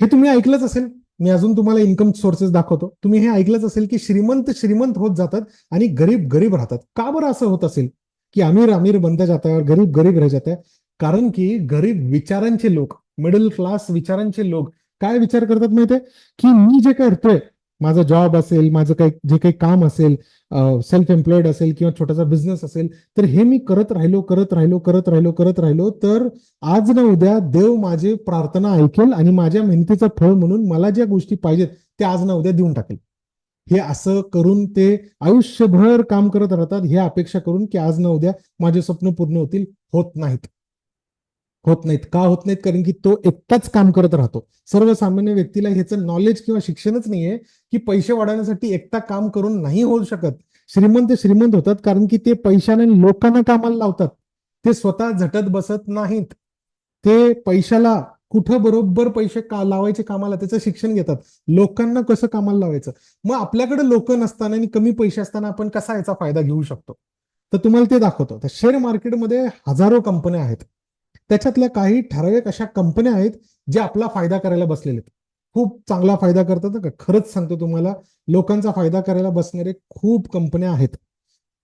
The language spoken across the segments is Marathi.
हे तुम्ही ऐकलंच असेल. मी अजून तुम्हाला इन्कम सोर्सेस दाखवतो. तुम्ही हे ऐकलंच असेल की श्रीमंत श्रीमंत होत जातात आणि गरीब गरीब राहतात. का बरं असं होत असेल? की अमीर अमीर बनता जाता है और गरीब गरीब रह जाता है कारण की गरीब विचारांचे लोक मिडल क्लास विचारांचे लोक काय विचार करतात माहितीये? की मी जे करतोय माझा जॉब असेल माझं काही जे काही काम असेल सेल्फ एम्प्लॉईड असेल किंवा छोटासा बिझनेस असेल तर हे मी करत राहिलो करत राहिलो करत राहिलो करत राहिलो तर आज ना उद्या देव माझी प्रार्थना ऐकेल आणि माझ्या मेहनतीचं फळ म्हणून मला ज्या गोष्टी पाहिजेत ते आज ना उद्या देऊन टाकेल. हे असं करून ते आयुष्यभर काम करत राहतात हे अपेक्षा करून की आज ना उद्या माझे स्वप्न पूर्ण होतील होत नाहीत. होत नाहीत. का होत नाहीत? कारण की तो एकटाच काम करत राहतो. सर्वसामान्य व्यक्तीला ह्याचं नॉलेज किंवा शिक्षणच नाहीये की पैसे वाढवण्यासाठी एकटा काम करून नाही होऊ शकत. श्रीमंत श्रीमंत होतात कारण की ते पैशाने लोकांना कामाला लावतात. ते स्वतः झटत बसत नाहीत. ते पैशाला कुठं बरोबर पैसे का लावायचे कामाला? त्याचं शिक्षण घेतात. लोकांना कसं कामाला लावायचं? मग आपल्याकडे लोक नसताना आणि कमी पैसे असताना आपण कसा याचा फायदा घेऊ शकतो? तर तुम्हाला ते दाखवतो. तर शेअर मार्केटमध्ये हजारो कंपन्या आहेत. त्याच्यातल्या काही ठराविक अशा कंपन्या आहेत ज्या आपला फायदा करायला बसलेले आहेत. खूप चांगला फायदा करतात का. खरंच सांगतो तुम्हाला लोकांचा फायदा करायला बसणारे खूप कंपन्या आहेत.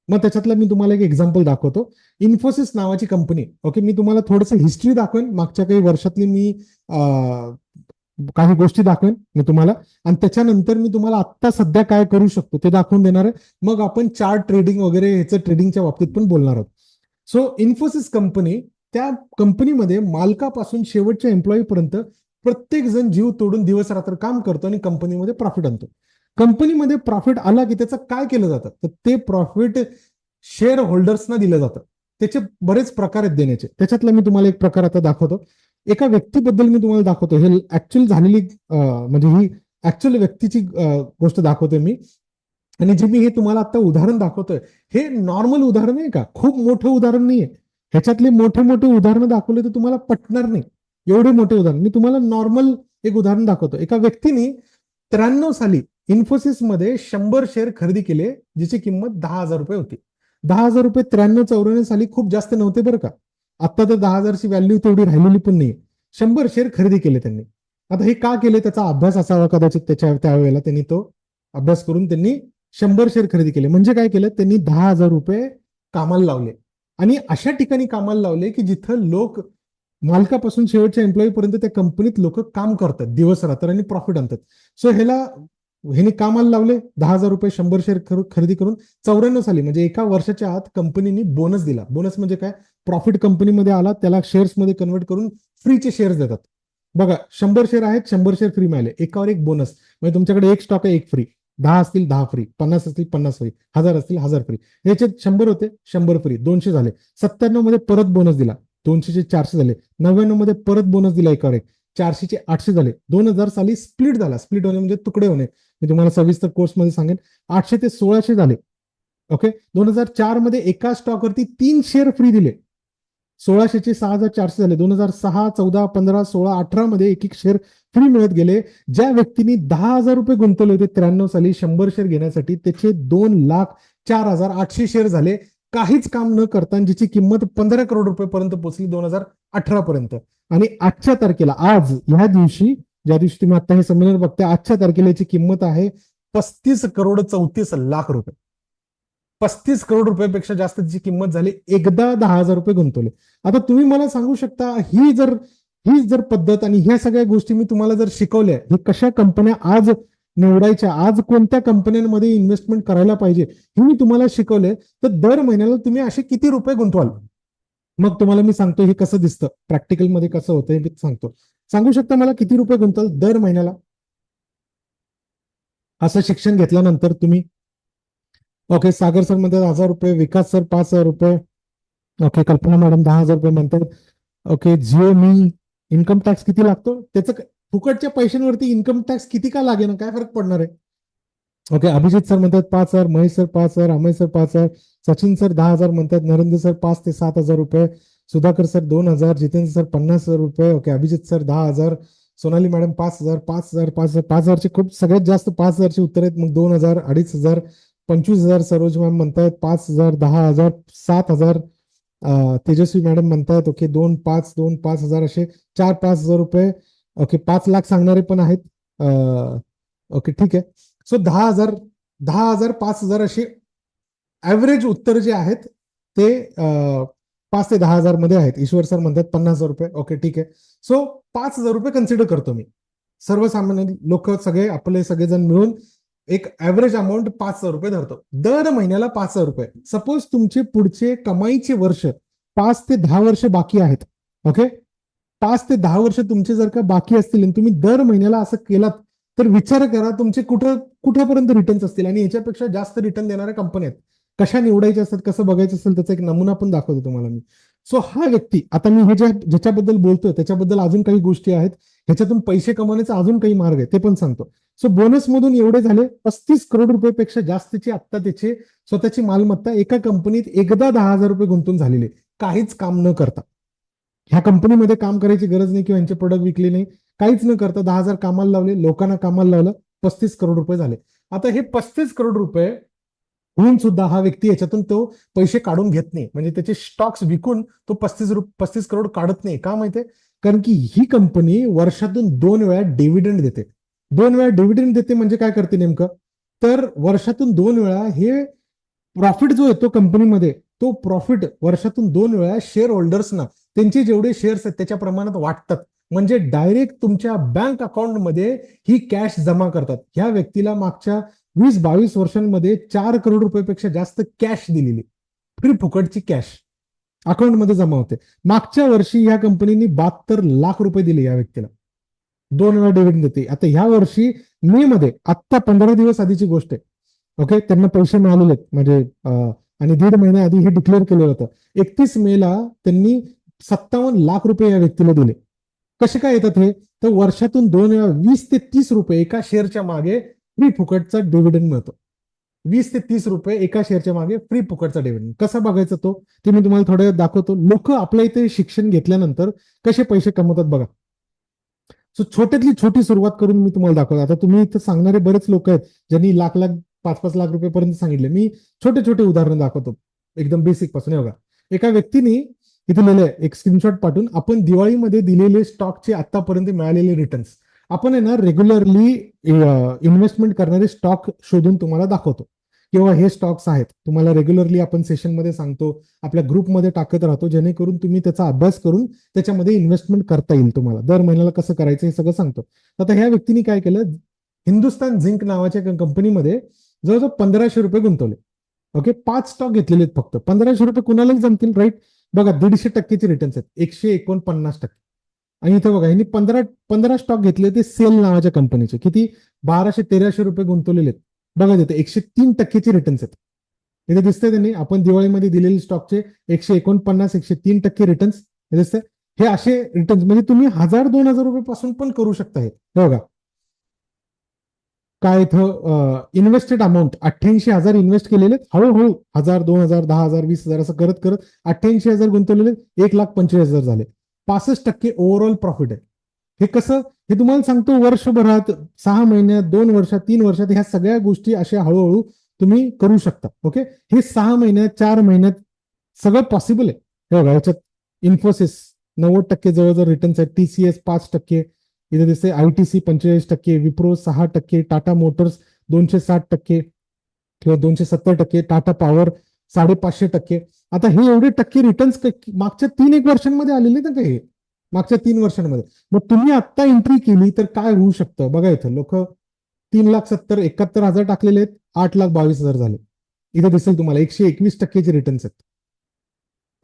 मग त्याच्यातलं मी तुम्हाला एक एक्झाम्पल दाखवतो. इन्फोसिस नावाची कंपनी ओके मी तुम्हाला थोडंसं हिस्ट्री दाखवेन. मागच्या काही वर्षातली मी काही गोष्टी दाखवेन मी तुम्हाला. आणि त्याच्यानंतर मी तुम्हाला आत्ता सध्या काय करू शकतो ते दाखवून देणार आहे. मग आपण चार्ट ट्रेडिंग वगैरे ह्याचं ट्रेडिंगच्या बाबतीत पण बोलणार आहोत. सो इन्फोसिस कंपनी त्या कंपनीमध्ये मालकापासून शेवटच्या एम्प्लॉईपर्यंत प्रत्येक जण जीव तोडून दिवस रात्र काम करतो आणि कंपनीमध्ये प्रॉफिट आणतो. कंपनीमध्ये प्रॉफिट आला की त्याचं काय केलं जातं? तर ते प्रॉफिट शेअर होल्डर्सना दिलं जातं. त्याचे बरेच प्रकार आहेत देण्याचे. त्याच्यातला मी तुम्हाला एक प्रकार आता दाखवतो. एका व्यक्तीबद्दल मी तुम्हाला दाखवतो. हे ऍक्च्युअल झालेली म्हणजे ही ऍक्च्युअल व्यक्तीची गोष्ट दाखवतोय मी. आणि जे मी हे तुम्हाला आता उदाहरण दाखवतोय हे नॉर्मल उदाहरण आहे का? खूप मोठं उदाहरण नाहीये. ह्याच्यातले मोठे मोठे उदाहरणं दाखवले तर तुम्हाला पटणार नाही. एवढे मोठे उदाहरण. मी तुम्हाला नॉर्मल एक उदाहरण दाखवतो. एका व्यक्तीने त्र्याण्णव साली इन्फोसिसमध्ये शंभर शेअर खरेदी केले जिची किंमत दहा हजार रुपये होती. दहा हजार रुपये त्र्याण्णव चौऱ्याण्णव साली खूप जास्त नव्हते बरं का. आता तर दहा हजारची व्हॅल्यू तेवढी राहिलेली पण नाही शंभर शेअर खरेदी केले त्यांनी. आता हे का केले? त्याचा अभ्यास असावा कदाचित त्याच्या त्यावेळेला त्यांनी तो अभ्यास करून त्यांनी शंभर शेअर खरेदी केले. म्हणजे काय केलं? त्यांनी दहा हजार रुपये कामाला लावले. आणि अशा ठिकाणी कामाला लावले की जिथं लोक मालकापासून शेवटच्या एम्प्लॉई पर्यंत त्या कंपनीत लोक काम करतात दिवस रात्र आणि प्रॉफिट आणतात. सो ह्याला ह्याने कामाला लावले दहा हजार रुपये शंभर शेअर खरेदी करून चौऱ्याण्णव साली म्हणजे एका वर्षाच्या आत कंपनीने बोनस दिला. बोनस म्हणजे काय? प्रॉफिट कंपनीमध्ये आला त्याला शेअर्समध्ये कन्वर्ट करून फ्रीचे शेअर्स देतात. बघा शंभर शेअर आहेत शंभर शेअर फ्री मिळाले. एकावर एक बोनस म्हणजे तुमच्याकडे एक स्टॉक आहे एक फ्री दहा असतील दहा फ्री पन्नास असतील पन्नास फ्री हजार असतील हजार फ्री याचे शंभर होते शंभर फ्री दोनशे झाले. सत्त्याण्णवमध्ये परत बोनस दिला. दोनशेचे चारशे झाले. नव्याण्णवमध्ये परत बोनस दिला एकावर एक. चारशेचे आठशे झाले. दोन हजार साली स्प्लिट झाला. स्प्लिट होणे म्हणजे तुकडे होणे. मी तुम्हाला सविस्तर कोर्समध्ये सांगेन. आठशे ते सोळाशे झाले. ओके दोन हजार चारमध्ये एका स्टॉकवरती तीन शेअर फ्री दिले. सोळाशेचे सहा हजार चारशे झाले. दोन हजार सहा चौदा पंधरा सोळा अठरा मध्ये एक एक शेअर फ्री मिळत गेले. ज्या व्यक्तींनी दहा हजार रुपये गुंतवले होते त्र्याण्णव साली शंभर शेअर घेण्यासाठी त्याचे दोन लाख चार हजार आठशे शेअर झाले. काहीच काम न करता ज्याची किंमत पंधरा करोड रुपयेपर्यंत पोहोचली दोन हजार अठरा पर्यंत. आणि आजच्या तारखेला आज ह्या दिवशी ज्या दिवशी तुम्ही आता हे संमेलन बघता आजच्या तारखेला याची किंमत आहे पस्तीस करोड चौतीस लाख रुपये. पस्तीस करोड रुपयापेक्षा जास्त त्याची किंमत झाली. एकदा दहा हजार रुपये गुंतवले. आता तुम्ही मला सांगू शकता ही जर ही जर पद्धत आणि ह्या सगळ्या गोष्टी मी तुम्हाला जर शिकवल्या हे कशा कंपन्या आज निवडायच्या आज कोणत्या कंपन्यांमध्ये इन्व्हेस्टमेंट करायला पाहिजे हे मी तुम्हाला शिकवले तर दर महिन्याला तुम्ही असे किती रुपये गुंतवाल? मग तुम्हाला मी सांगतो हे कसं दिसतं. प्रॅक्टिकलमध्ये कसं होतं हे मी सांगतो. सांगू शकता मला किती रुपये गुंतवाल दर महिन्याला? असं शिक्षण घेतल्यानंतर तुम्ही ओके सागर सर म्हणतात हजार रुपये विकास सर पाच हजार रुपये. ओके कल्पना मॅडम दहा हजार रुपये म्हणतात. ओके जिओ मी इन्कम टॅक्स किती लागतो? त्याचं फुकटच्या पैशांवरती इन्कम टॅक्स किती का लागेल ना काय फरक पडणार आहे? ओके अभिजित सर म्हणतात पाच हजार महेश सर पाच हजार अमय सर पाच हजार सचिन सर दहा हजार म्हणतात नरेंद्र सर पाच ते सात हजार रुपये सुधाकर सर दोन हजार जितेंद्र सर पन्नास हजार रुपये ओके अभिजित सर दहा हजार सोनाली मॅडम पाच हजार पाच हजार पाच हजार पाच हजारचे खूप सगळ्यात जास्त पाच हजारची उत्तर आहेत मग दोन हजार अडीच हजार पंचवीस हजार सरोज मॅम म्हणतायत पाच हजार दहा हजार सात हजार तेजस्वी मॅडम म्हणतायत ओके दोन पाच दोन पाच हजार असे चार पाच हजार रुपये ओके पाच लाख सांगणारे पण आहेत ओके ठीक आहे. सो दहा हजार दहा हजार पाच हजार असे ॲव्हरेज उत्तर जे आहेत ते पाच ते दहा हजारमध्ये आहेत. ईश्वर सर म्हणतात पन्नास हजार रुपये ओके ठीक आहे. सो पाच हजार रुपये कन्सिडर करतो मी. सर्वसामान्य लोक सगळे आपले सगळेजण मिळून एक ॲव्हरेज अमाऊंट पाच हजार रुपये धरतो. दर महिन्याला पाच हजार रुपये. सपोज तुमचे पुढचे कमाईचे वर्ष पाच ते दहा वर्ष बाकी आहेत. ओके पाच ते दहा वर्ष तुमचे जर का बाकी असतील आणि तुम्ही दर महिन्याला असं केलात तर विचार करा तुमचे कुठं कुठंपर्यंत रिटर्न्स असतील आणि याच्यापेक्षा जास्त रिटर्न देणाऱ्या कंपन्या आहेत. कशा निवडायच्या असतात कसं बघायचं असेल त्याचा एक नमुना पण दाखवतो तुम्हाला मी. सो हा व्यक्ती आता मी हे ज्या ज्याच्याबद्दल बोलतोय त्याच्याबद्दल अजून काही गोष्टी आहेत. ह्याच्यातून पैसे कमवण्याचा अजून काही मार्ग आहे ते पण सांगतो. सो बोनस मधून एवढे झाले पस्तीस करोड रुपयेपेक्षा जास्तची आता त्याची स्वतःची मालमत्ता एका कंपनीत एकदा दहा हजार रुपये गुंतून झालेले. काहीच काम न करता. ह्या कंपनीमध्ये काम करायची गरज नाही किंवा यांचे प्रोडक्ट विकले नाही. काहीच न करता दहा हजार कामाला लावले लोकांना कामाला लावलं पस्तीस करोड रुपये झाले. आता हे पस्तीस करोड रुपये होऊन सुद्धा हा व्यक्ती याच्यातून तो पैसे काढून घेत नाही. म्हणजे त्याचे स्टॉक्स विकून तो पस्तीस रु पस्तीस करोड काढत नाही. का माहितीये? कारण की ही कंपनी वर्षातून दोन वेळा डिव्हिडंड देते. दोन वेळा डिव्हिडंड देते म्हणजे काय करते नेमकं? तर वर्षातून दोन वेळा हे प्रॉफिट जो येतो कंपनीमध्ये तो प्रॉफिट वर्षातून दोन वेळा शेअर होल्डर्सना त्यांचे जेवढे शेअर्स आहेत त्याच्या प्रमाणात वाटतात म्हणजे डायरेक्ट तुमच्या बँक अकाउंटमध्ये ही कॅश जमा करतात. ह्या व्यक्तीला मागच्या वीस बावीस वर्षांमध्ये चार करोड रुपयापेक्षा जास्त कॅश दिलेली. फ्री फुकटची कॅश अकाउंटमध्ये जमा होते. मागच्या वर्षी या कंपनीने बहात्तर लाख रुपये दिले या व्यक्तीला. दोन वेळा डिव्हिडंड देते. आता ह्या वर्षी मे मध्ये आत्ता पंधरा दिवस आधीची गोष्ट आहे. ओके त्यांना पैसे मिळालेले आहेत. म्हणजे आणि दीड महिन्या आधी हे डिक्लेअर केलेलं होतं. एकतीस मेला त्यांनी सत्तावन्न लाख रुपये या व्यक्तीला दिले. कसे काय येतात हे? तर वर्षातून दोन वेळा वीस ते तीस रुपये एका शेअरच्या मागे फ्री फुकटचा डिव्हिडंड मिळतो. वीस ते तीस रुपये एका शेअरच्या मागे फ्री फुकटचा डिव्हिडंड कसा बघायचा तो? ते मी तुम्हाला थोड्या दाखवतो. लोक आपल्या इथे शिक्षण घेतल्यानंतर कसे पैसे कमवतात बघा. सो छोट्यातली छोटी सुरुवात करून मी तुम्हाला दाखवतो. आता तुम्ही इथं सांगणारे बरेच लोक आहेत ज्यांनी लाख लाख पाच पाच लाख रुपयेपर्यंत सांगितले. मी छोटे छोटे उदाहरण दाखवतो एकदम बेसिकपासून बघा. एका व्यक्तीने इथे लिहिलंय एक स्क्रीनशॉट पाठवून आपण दिवाळीमध्ये दिलेले स्टॉकचे आतापर्यंत मिळालेले रिटर्न्स आपण आहे ना रेग्युलरली इन्व्हेस्टमेंट करणारे स्टॉक शोधून तुम्हाला दाखवतो. किंवा हे स्टॉक्स आहेत तुम्हाला रेग्युलरली आपण सेशनमध्ये सांगतो आपल्या ग्रुपमध्ये टाकत राहतो जेणेकरून तुम्ही त्याचा अभ्यास करून त्याच्यामध्ये इन्व्हेस्टमेंट करता येईल तुम्हाला. दर महिन्याला कसं करायचं हे सगळं सांगतो. आता ह्या व्यक्तीने काय केलं हिंदुस्तान झिंक नावाच्या कंपनीमध्ये जवळजवळ पंधराशे रुपये गुंतवले. ओके पाच स्टॉक घेतलेले आहेत फक्त. पंधराशे रुपये कुणालाही जमतील राईट बघा दीडशे टक्केचे रिटर्न्स आहेत. एकशे एकोणपन्नास टक्के. आणि इथे बघा यांनी पंधरा पंधरा स्टॉक घेतले ते सेल नावाच्या कंपनीचे. किती? बाराशे तेराशे रुपये गुंतवलेले आहेत. बघा तिथे एकशे तीन टक्केचे रिटर्न्स आहेत. इथे दिसतंय त्यांनी आपण दिवाळीमध्ये दिलेले स्टॉकचे एकशे एकोणपन्नास एकशे तीन टक्के रिटर्न्स हे दिसतंय. हे असे रिटर्न्स म्हणजे तुम्ही हजार दोन हजार रुपये पासून पण करू शकता हे बघा. काय इथं इन्व्हेस्टेड अमाऊंट अठ्ठ्याऐंशी हजार इन्व्हेस्ट केलेले आहेत. हळूहळू हजार दोन हजार दहा हजार वीस हजार असं करत करत अठ्ठ्याऐंशी हजार गुंतवलेले एक लाख पंचवीस हजार झाले. पासष्ट टक्के ओव्हरऑल प्रॉफिट आहे. हे कसं? हे तुम्हाला सांगतो वर्षभरात सहा महिन्यात दोन वर्षात तीन वर्षात ह्या सगळ्या गोष्टी अशा हळूहळू तुम्ही करू शकता ओके हे सहा महिन्यात चार महिन्यात सगळं पॉसिबल आहे. हे बघा याच्यात इन्फोसिस नव्वद टक्के जवळजवळ रिटर्न्स आहेत. टीसीएस पाच टक्के इथे दिसते आयटीसी पंचेचाळीस टक्के विप्रो सहा टक्के टाटा मोटर्स दोनशे साठ टक्के किंवा दोनशे सत्तर टक्के टाटा पॉवर साडेपाचशे टक्के. आता हे एवढे टक्के रिटर्न्स मागच्या तीन एक वर्षांमध्ये आलेले ना हे? मागच्या तीन वर्षांमध्ये. मग तुम्ही आता एंट्री केली तर काय होऊ शकतं? बघा इथं लोक तीन लाख सत्तर एकाहत्तर हजार टाकलेले आहेत आठ लाख बावीस हजार झाले. इथं दिसेल तुम्हाला एकशे एकवीस टक्केचे रिटर्न्स आहेत.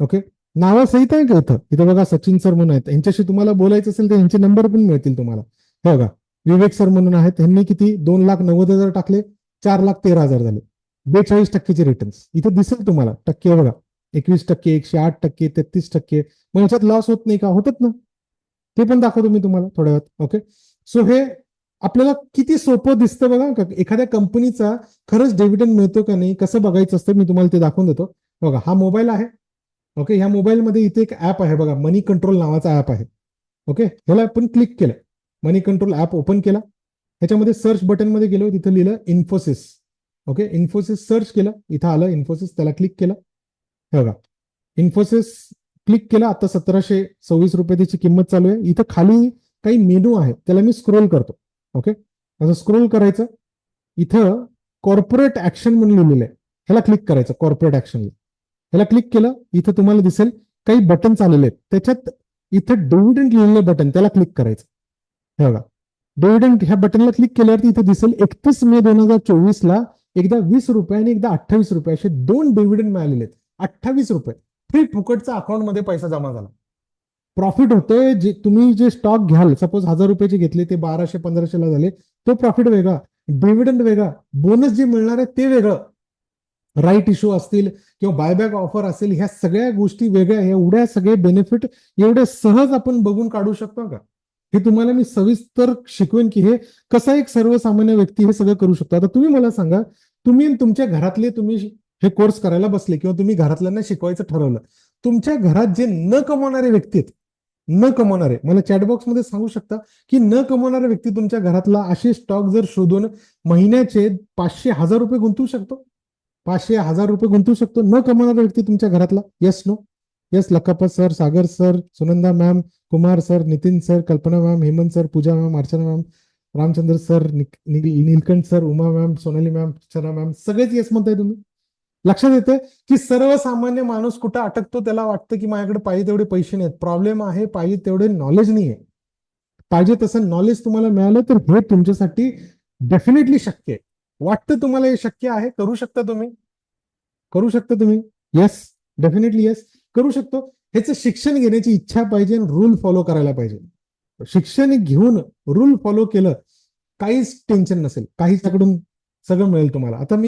ओके नावासहित आहे का इथं? इथं बघा सचिन सर म्हणून आहेत. यांच्याशी तुम्हाला बोलायचं असेल तर यांचे नंबर पण मिळतील तुम्हाला. हे बघा विवेक सर म्हणून आहेत. त्यांनी किती? दोन लाख नव्वद हजार टाकले चार लाख तेरा हजार झाले. बेचाळीस टक्केचे रिटर्न्स इथं दिसेल तुम्हाला टक्के बघा. एकवीस टक्के एकशे आठ टक्के तेहतीस टक्के. मग याच्यात लॉस होत नाही का? होतात ना. ते पण दाखवतो मी तुम्हाला थोड्या वेळात. ओके सो हे आपल्याला किती सोपं दिसतं बघा. का एखाद्या कंपनीचा खरंच डेव्हिडंड मिळतो का नाही कसं बघायचं असतं मी तुम्हाला ते दाखवून देतो. बघा हा मोबाईल आहे. ओके ह्या मोबाईलमध्ये इथे एक ऍप आहे बघा. मनी कंट्रोल नावाचा ऍप आहे. ओके ह्याला आपण क्लिक केलं. मनी कंट्रोल ऍप ओपन केला. ह्याच्यामध्ये सर्च बटनमध्ये गेलो. तिथं लिहिलं इन्फोसिस ओके इन्फोसिस सर्च केलं. इथं आलं इन्फोसिस त्याला क्लिक केलं. हे बघा. इन्फोसिस क्लिक केला आता सतराशे सव्वीस रुपये त्याची किंमत चालू आहे. इथं खाली काही मेनू आहे त्याला मी स्क्रोल करतो. ओके असं स्क्रोल करायचं. इथं कॉर्पोरेट ऍक्शन म्हणून लिहिलेलं आहे. ह्याला क्लिक करायचं कॉर्पोरेट ऍक्शनला ह्याला क्लिक केलं इथं तुम्हाला दिसेल काही बटन आलेले आहेत. त्याच्यात इथं डिव्हिडंड लिहिलेलं बटन त्याला क्लिक करायचं. हे बघा. डिव्हिडंड ह्या बटनला क्लिक केल्यावरती इथं दिसेल एकतीस मे दोन हजार चोवीस ला एकदा वीस रुपये आणि एकदा अठ्ठावीस रुपये असे दोन डिव्हिडंड मिळालेले आहेत. अठ्ठावीस रुपये. फ्री फुकटचा अकाउंटमध्ये पैसा जमा झाला. प्रॉफिट होतोय जे तुम्ही जे स्टॉक घ्याल सपोज हजार रुपयाचे घेतले ते बाराशे पंधराशेला झाले तो प्रॉफिट वेगळा. डिव्हिडंड वेगळा. बोनस जे मिळणार आहे ते वेगळं. राईट इश्यू असतील किंवा बायबॅक ऑफर असेल ह्या सगळ्या गोष्टी वेगळ्या एवढ्या सगळे बेनिफिट एवढे सहज आपण बघून काढू शकतो का? हे तुम्हाला मी सविस्तर शिकवेन की हे कसा एक सर्वसामान्य व्यक्ती हे सगळं करू शकतो. आता तुम्ही मला सांगा तुम्ही तुमच्या घरातले तुम्ही हे कोर्स करायला बसले किंवा तुम्ही घरातल्यांना शिकवायचं ठरवलं तुमच्या घरात जे न कमवणारे व्यक्ती आहेत न कमवणारे मला चॅटबॉक्समध्ये सांगू शकता की न कमवणारे व्यक्ती तुमच्या घरातला असे स्टॉक जर शोधून महिन्याचे पाचशे हजार रुपये गुंतवू शकतो? पाचशे हजार रुपये गुंतवू शकतो? न कमवणारा व्यक्ती तुमच्या घरातला? Yes no yes लकापत sir Sagar sir Sunanda ma'am Kumar sir Nitin sir Kalpana ma'am Hemant sir Pooja ma'am Archana ma'am Ramchandra sir निक- Neelkanth sir Uma ma'am Sonali ma'am चरा मॅम सगळेच येस म्हणताय तुम्ही. लक्षात येते की सर्वसामान्य माणूस कुठं अटकतो त्याला वाटतं की माझ्याकडे पाहिजे तेवढे पैसे नाहीत. प्रॉब्लेम आहे पाहिजे तेवढे नॉलेज नाही आहे पाहिजे तसं नॉलेज तुम्हाला मिळालं तर हे तुमच्यासाठी डेफिनेटली शक्य आहे. वाटतं तुम्हाला हे शक्य आहे? करू शकता तुम्ही? करू शकता तुम्ही? येस डेफिनेटली येस करू शकतो. ह्याचं शिक्षण घेण्याची इच्छा पाहिजे रूल फॉलो करायला पाहिजे. शिक्षण घेऊन रूल फॉलो केलं काहीच टेन्शन नसेल. काहीच त्याकडून सगळं मिळेल तुम्हाला. आता मी